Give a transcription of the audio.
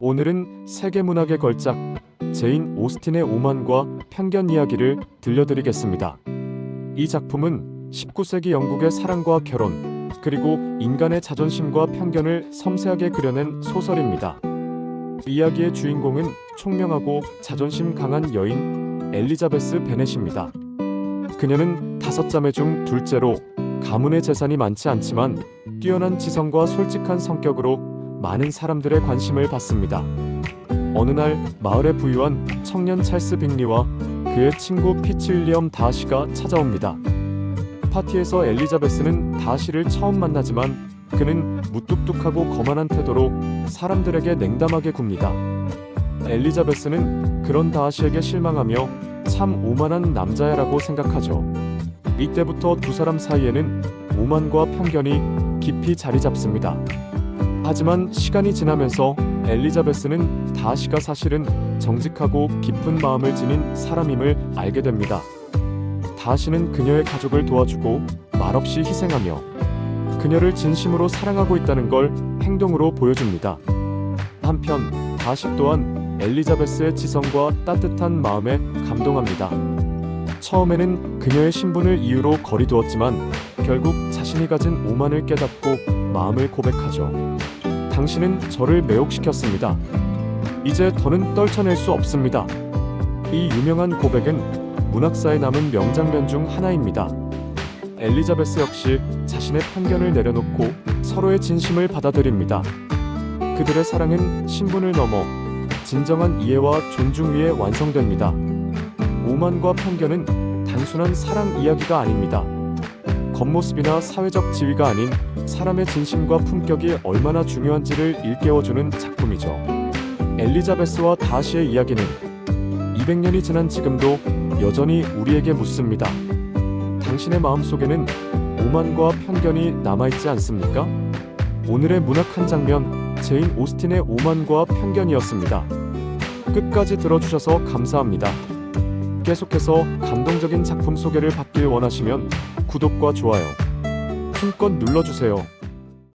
오늘은 세계문학의 걸작 제인 오스틴의 오만과 편견 이야기를 들려드리겠습니다. 이 작품은 19세기 영국의 사랑과 결혼 그리고 인간의 자존심과 편견을 섬세하게 그려낸 소설입니다. 이야기의 주인공은 총명하고 자존심 강한 여인 엘리자베스 베넷입니다. 그녀는 다섯 자매 중 둘째로 가문의 재산이 많지 않지만 뛰어난 지성과 솔직한 성격으로 많은 사람들의 관심을 받습니다. 어느 날 마을에 부유한 청년 찰스 빅리와 그의 친구 피치 윌리엄 다시가 찾아옵니다. 파티에서 엘리자베스는 다시를 처음 만나지만 그는 무뚝뚝하고 거만한 태도로 사람들에게 냉담하게 굽니다. 엘리자베스는 그런 다시에게 실망하며 참 오만한 남자야라고 생각하죠. 이때부터 두 사람 사이에는 오만과 편견이 깊이 자리 잡습니다. 하지만 시간이 지나면서 엘리자베스는 다시가 사실은 정직하고 깊은 마음을 지닌 사람임을 알게 됩니다. 다시는 그녀의 가족을 도와주고 말없이 희생하며 그녀를 진심으로 사랑하고 있다는 걸 행동으로 보여줍니다. 한편 다시 또한 엘리자베스의 지성과 따뜻한 마음에 감동합니다. 처음에는 그녀의 신분을 이유로 거리두었지만 결국 자신이 가진 오만을 깨닫고 마음을 고백하죠. 당신은 저를 매혹시켰습니다. 이제 더는 떨쳐낼 수 없습니다. 이 유명한 고백은 문학사에 남은 명장면 중 하나입니다. 엘리자베스 역시 자신의 편견을 내려놓고 서로의 진심을 받아들입니다. 그들의 사랑은 신분을 넘어 진정한 이해와 존중 위에 완성됩니다. 오만과 편견은 단순한 사랑 이야기가 아닙니다. 겉모습이나 사회적 지위가 아닌 사람의 진심과 품격이 얼마나 중요한지를 일깨워주는 작품이죠. 엘리자베스와 다시의 이야기는 200년이 지난 지금도 여전히 우리에게 묻습니다. 당신의 마음 속에는 오만과 편견이 남아있지 않습니까? 오늘의 문학 한 장면, 제인 오스틴의 오만과 편견이었습니다. 끝까지 들어주셔서 감사합니다. 계속해서 감동적인 작품 소개를 받길 원하시면 구독과 좋아요, 힘껏 눌러주세요.